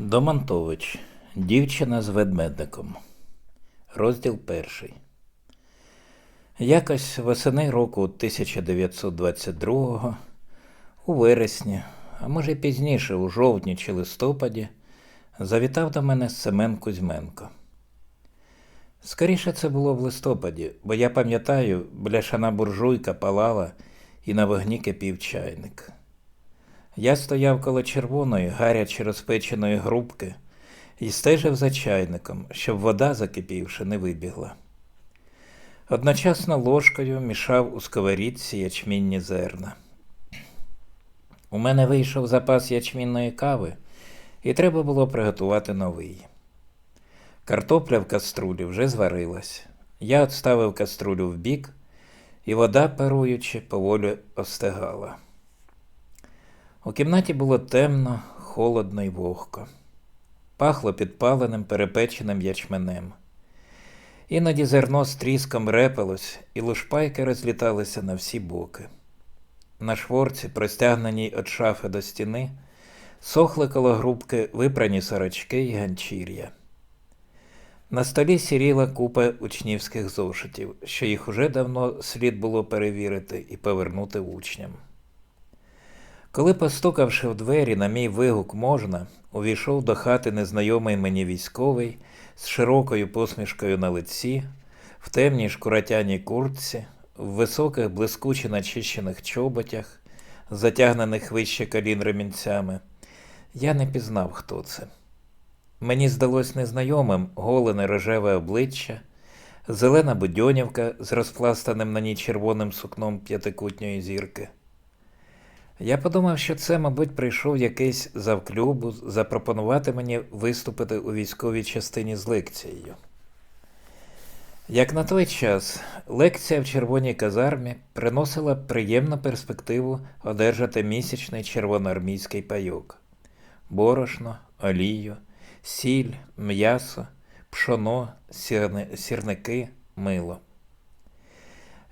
Домонтович. Дівчина з ведмедиком. Розділ перший. Якось восени року 1922-го, у вересні, а може пізніше, у жовтні чи листопаді, завітав до мене Семен Кузьменко. Скоріше це було в листопаді, бо я пам'ятаю, бляшана буржуйка палала і на вогні кипів чайник. Я стояв коло червоної, гаряче розпеченої грубки і стежив за чайником, щоб вода, закипівши, не вибігла. Одночасно ложкою мішав у сковорідці ячмінні зерна. У мене вийшов запас ячмінної кави, і треба було приготувати новий. Картопля в каструлі вже зварилась. Я отставив каструлю вбік, і вода, паруючи, поволі остигала. У кімнаті було темно, холодно й вогко. Пахло підпаленим, перепеченим ячменем. Іноді зерно з тріском репалось, і лушпайки розліталися на всі боки. На шворці, простягненій від шафи до стіни, сохли коло грубки випрані сорочки й ганчір'я. На столі сіріла купа учнівських зошитів, що їх уже давно слід було перевірити і повернути учням. Коли, постукавши в двері, на мій вигук можна, увійшов до хати незнайомий мені військовий з широкою посмішкою на лиці, в темній шкуратяній куртці, в високих блискуче начищених чоботях, затягнених вище колін ремінцями. Я не пізнав, хто це. Мені здалось незнайомим голене рожеве обличчя, зелена будьонівка з розпластаним на ній червоним сукном п'ятикутньої зірки. Я подумав, що це, мабуть, прийшов якийсь завклюбу запропонувати мені виступити у військовій частині з лекцією. Як на той час, лекція в червоній казармі приносила приємну перспективу одержати місячний червоноармійський пайок, борошно, олію, сіль, м'ясо, пшоно, сірни- сірники, мило.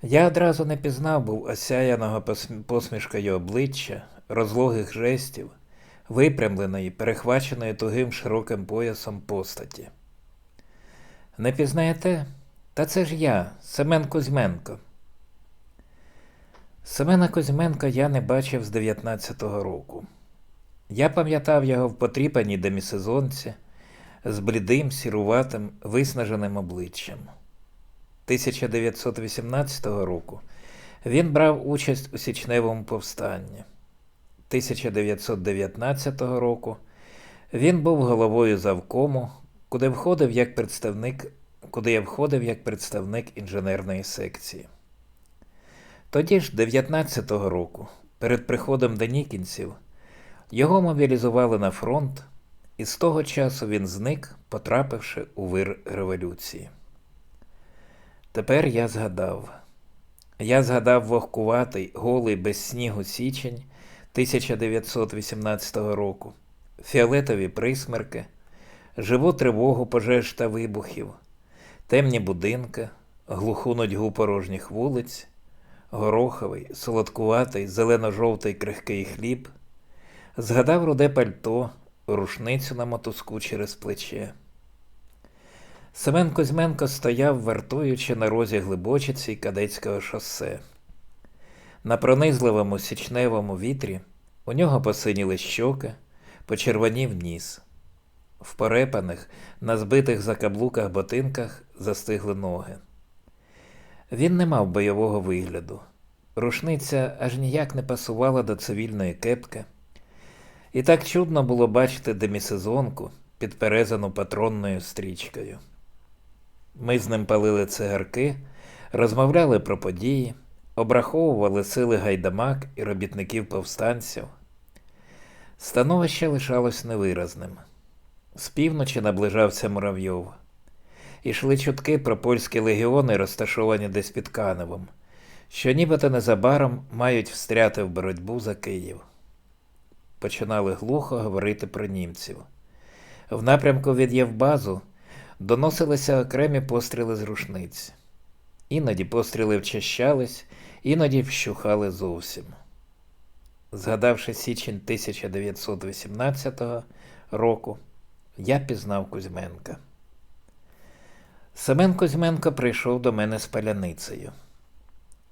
Я одразу не пізнав був осяяного посмішкою обличчя, розлогих жестів, випрямленої, перехваченої тугим широким поясом постаті. Не пізнаєте? Та це ж я, Семен Кузьменко. Семена Кузьменка я не бачив з 19-го року. Я пам'ятав його в потріпаній демісезонці з блідим, сіруватим, виснаженим обличчям. 1918 року він брав участь у січневому повстанні. 1919 року він був головою завкому, куди входив як представник, куди я входив як представник інженерної секції. Тоді ж, 19-го року, перед приходом денікінців, його мобілізували на фронт, і з того часу він зник, потрапивши у вир революції. Тепер я згадав. Я згадав вогкуватий, голий без снігу січень 1918 року, фіолетові присмерки, живу тривогу пожеж та вибухів, темні будинки, глуху нудьгу порожніх вулиць, гороховий, солодкуватий, зелено-жовтий крихкий хліб, згадав руде пальто, рушницю на мотузку через плече. Семен Кузьменко стояв, вартуючи на розі Глибочиці Кадецького шосе. На пронизливому січневому вітрі у нього посиніли щоки, почервонів ніс. В порепаних, на збитих за каблуках ботинках застигли ноги. Він не мав бойового вигляду. Рушниця аж ніяк не пасувала до цивільної кепки. І так чудно було бачити демісезонку, підперезану патронною стрічкою. Ми з ним палили цигарки, розмовляли про події, обраховували сили гайдамак і робітників повстанців. Становище лишалось невиразним. З півночі наближався Муравйов. Ішли чутки про польські легіони, розташовані десь під Каневом, що нібито незабаром мають встряти в боротьбу за Київ. Починали глухо говорити про німців. В напрямку від Євбазу доносилися окремі постріли з рушниць. Іноді постріли вчащались, іноді вщухали зовсім. Згадавши січень 1918 року, я пізнав Кузьменка. Семен Кузьменко прийшов до мене з паляницею.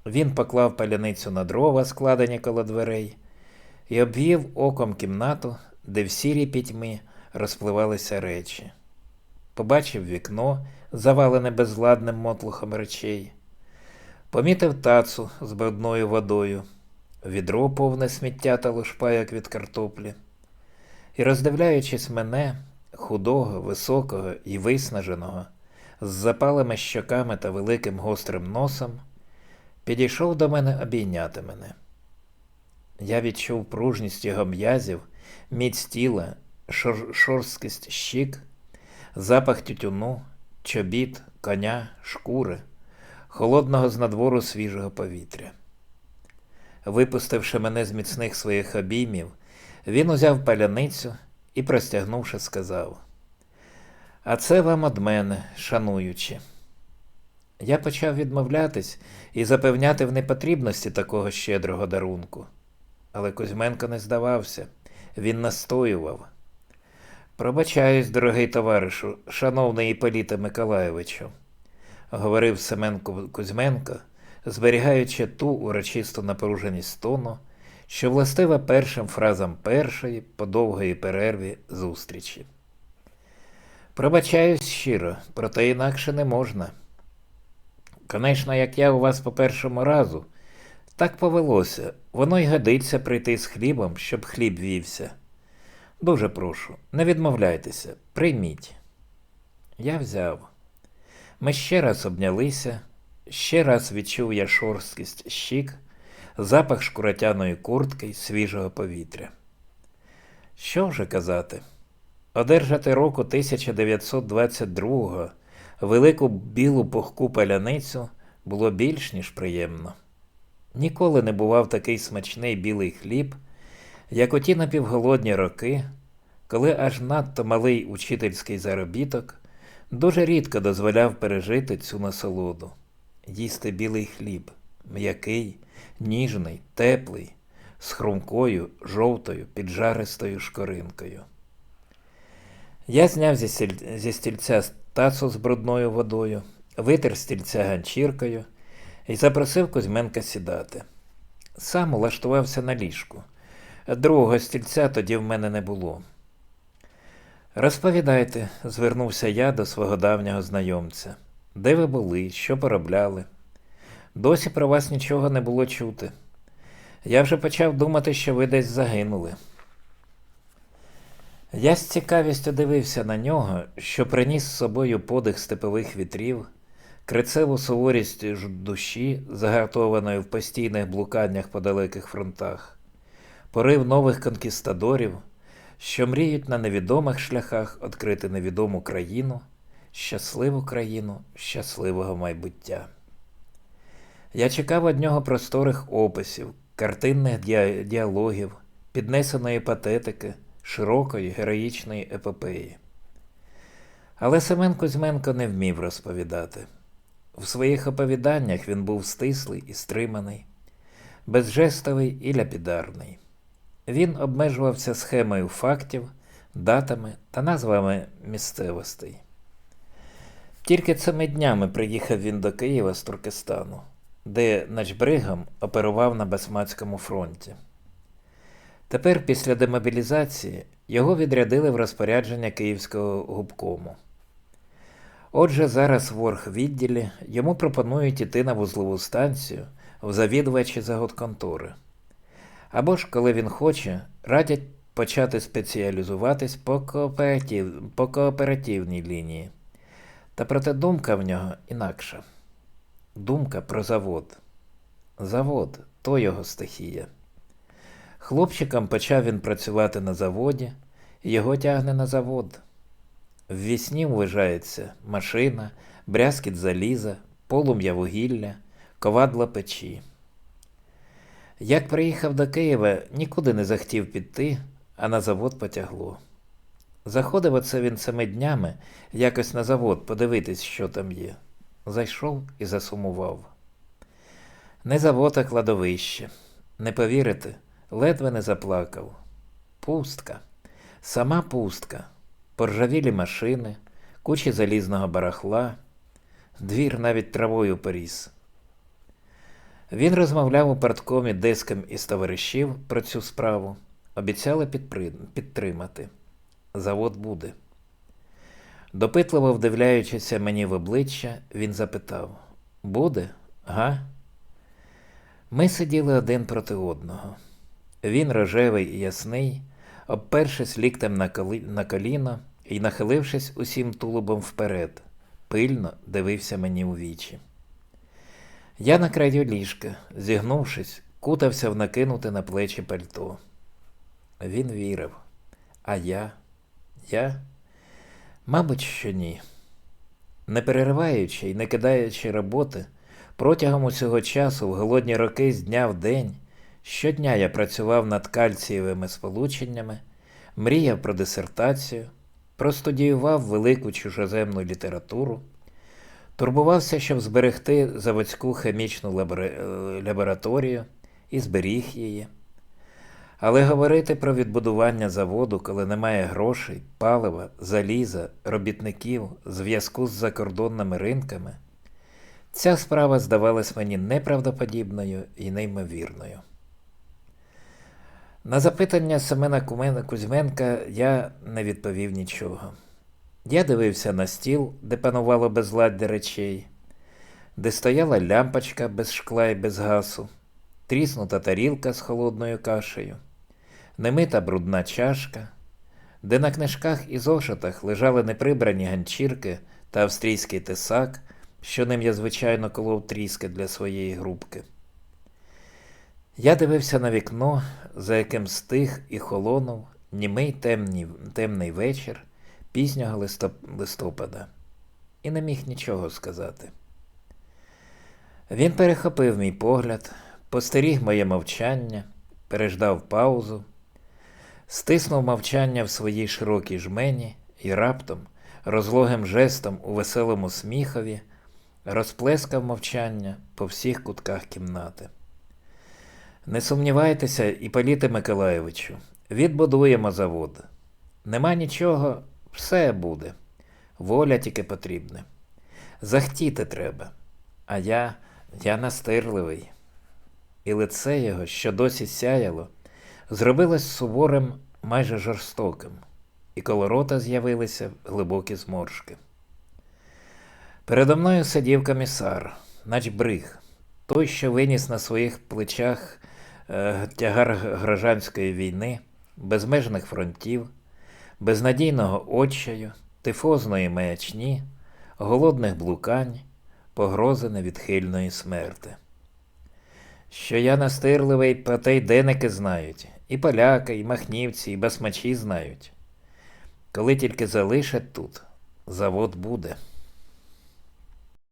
Він поклав паляницю на дрова, складені коло дверей, і обвів оком кімнату, де в сірій пітьмі розпливалися речі. Побачив вікно, завалене безладним мотлухом речей, помітив тацу з брудною водою, відро повне сміття та лушпа, як від картоплі. І, роздивляючись мене, худого, високого і виснаженого, з запалими щоками та великим гострим носом, підійшов до мене обійняти мене. Я відчув пружність його м'язів, міць тіла, шор- шорсткість щік, запах тютюну, чобіт, коня, шкури, холодного з надвору свіжого повітря. Випустивши мене з міцних своїх обіймів, він узяв паляницю і, простягнувши, сказав: А це вам од мене, шануючи. Я почав відмовлятись і запевняти в непотрібності такого щедрого дарунку. Але Кузьменко не здавався, він настоював. Пробачаюсь, дорогий товаришу, шановний Іполіта Миколайовичу, говорив Семенку Кузьменко, зберігаючи ту урочисту напруженість тону, що властива першим фразам першої по довгої перерві зустрічі. Пробачаюсь щиро, проте інакше не можна. Конечно, як я у вас по першому разу, так повелося, воно й годиться прийти з хлібом, щоб хліб вівся. Дуже прошу, не відмовляйтеся, прийміть. Я взяв. Ми ще раз обнялися, ще раз відчув я шорсткість щік, запах шкуратяної куртки й свіжого повітря. Що вже казати? Одержати року 1922-го велику білу пухку паляницю було більш ніж приємно. Ніколи не бував такий смачний білий хліб, як у ті напівголодні роки, коли аж надто малий учительський заробіток дуже рідко дозволяв пережити цю насолоду, їсти білий хліб, м'який, ніжний, теплий, з хрумкою, жовтою, піджаристою шкоринкою. Я зняв зі, стіль... зі стільця тацу з брудною водою, витер стільця ганчіркою і запросив Кузьменка сідати. Сам улаштувався на ліжку. Другого стільця тоді в мене не було. Розповідайте, звернувся я до свого давнього знайомця. Де ви були, що поробляли? Досі про вас нічого не було чути. Я вже почав думати, що ви десь загинули. Я з цікавістю дивився на нього, що приніс з собою подих степових вітрів, крицеву суворість душі, загартованої в постійних блуканнях по далеких фронтах, порив нових конкістадорів, що мріють на невідомих шляхах відкрити невідому країну, щасливу країну щасливого майбуття. Я чекав від нього просторих описів, картинних діа- діалогів, піднесеної патетики, широкої героїчної епопеї. Але Семен Кузьменко не вмів розповідати. В своїх оповіданнях він був стислий і стриманий, безжестовий і ляпідарний. Він обмежувався схемою фактів, датами та назвами місцевостей. Тільки цими днями приїхав він до Києва з Туркестану, де начбригом оперував на Басмацькому фронті. Тепер, після демобілізації, його відрядили в розпорядження Київського губкому. Отже, зараз в оргвідділі йому пропонують іти на вузлову станцію в завідувачі заготконтори. Або ж, коли він хоче, радять почати спеціалізуватись по, кооператив... по кооперативній лінії. Та проте думка в нього інакша. Думка про завод. Завод то його стихія. Хлопчиком почав він працювати на заводі, його тягне на завод. В вісні вважається машина, брязкіт заліза, полум'я вугілля, ковадла печі. Як приїхав до Києва, нікуди не захотів піти, а на завод потягло. Заходив оце він цими днями якось на завод подивитись, що там є. Зайшов і засумував. Не завод, а кладовище. Не повірите, ледве не заплакав. Пустка, сама пустка. поржавілі машини, кучі залізного барахла, двір навіть травою поріс. Він розмовляв у парткомі деском із товаришів про цю справу, обіцяли підтримати. Завод буде. Допитливо вдивляючися мені в обличчя, він запитав: Буде? Га? Ми сиділи один проти одного. Він рожевий і ясний, обпершись ліктем на коліно і нахилившись усім тулубом вперед, пильно дивився мені у вічі. Я на краю ліжка, зігнувшись, кутався в накинуте на плечі пальто. Він вірив. А я? Я? Мабуть, що ні. Не перериваючи і не кидаючи роботи, протягом усього часу, в голодні роки з дня в день, щодня я працював над кальцієвими сполученнями, мріяв про дисертацію, простудіював велику чужоземну літературу, турбувався, щоб зберегти заводську хімічну е, лабораторію і зберіг її. Але говорити про відбудування заводу, коли немає грошей, палива, заліза, робітників, зв'язку з закордонними ринками, ця справа здавалась мені неправдоподібною і неймовірною. На запитання Семена Кузьменка я не відповів нічого. Я дивився на стіл, де панувало безладдя речей, де стояла лямпочка без шкла і без гасу, тріснута тарілка з холодною кашею, немита брудна чашка, де на книжках і зошитах лежали неприбрані ганчірки та австрійський тесак, що ним я звичайно колов тріски для своєї грубки. Я дивився на вікно, за яким стих і холонув німий темні, темний вечір пізнього листопада, і не міг нічого сказати. Він перехопив мій погляд, постеріг моє мовчання, переждав паузу, стиснув мовчання в своїй широкій жмені і раптом, розлогим жестом у веселому сміхові, розплескав мовчання по всіх кутках кімнати. Не сумнівайтеся, Іпполіте Миколайовичу, відбудуємо завод. Нема нічого, все буде. Воля тільки потрібна. Захтіти треба. А я, я настирливий. І лице його, що досі сяяло, зробилось суворим, майже жорстоким, і коло рота з'явилися глибокі зморшки. Передо мною сидів комісар, начбриг, той, що виніс на своїх плечах е, тягар гражданської війни, безмежних фронтів, безнадійного отчаю, тифозної маячні, голодних блукань, погрози невідхильної смерти. Що я настирливий, про те й деники знають, і поляки, і махнівці, і басмачі знають. Коли тільки залишать тут, завод буде.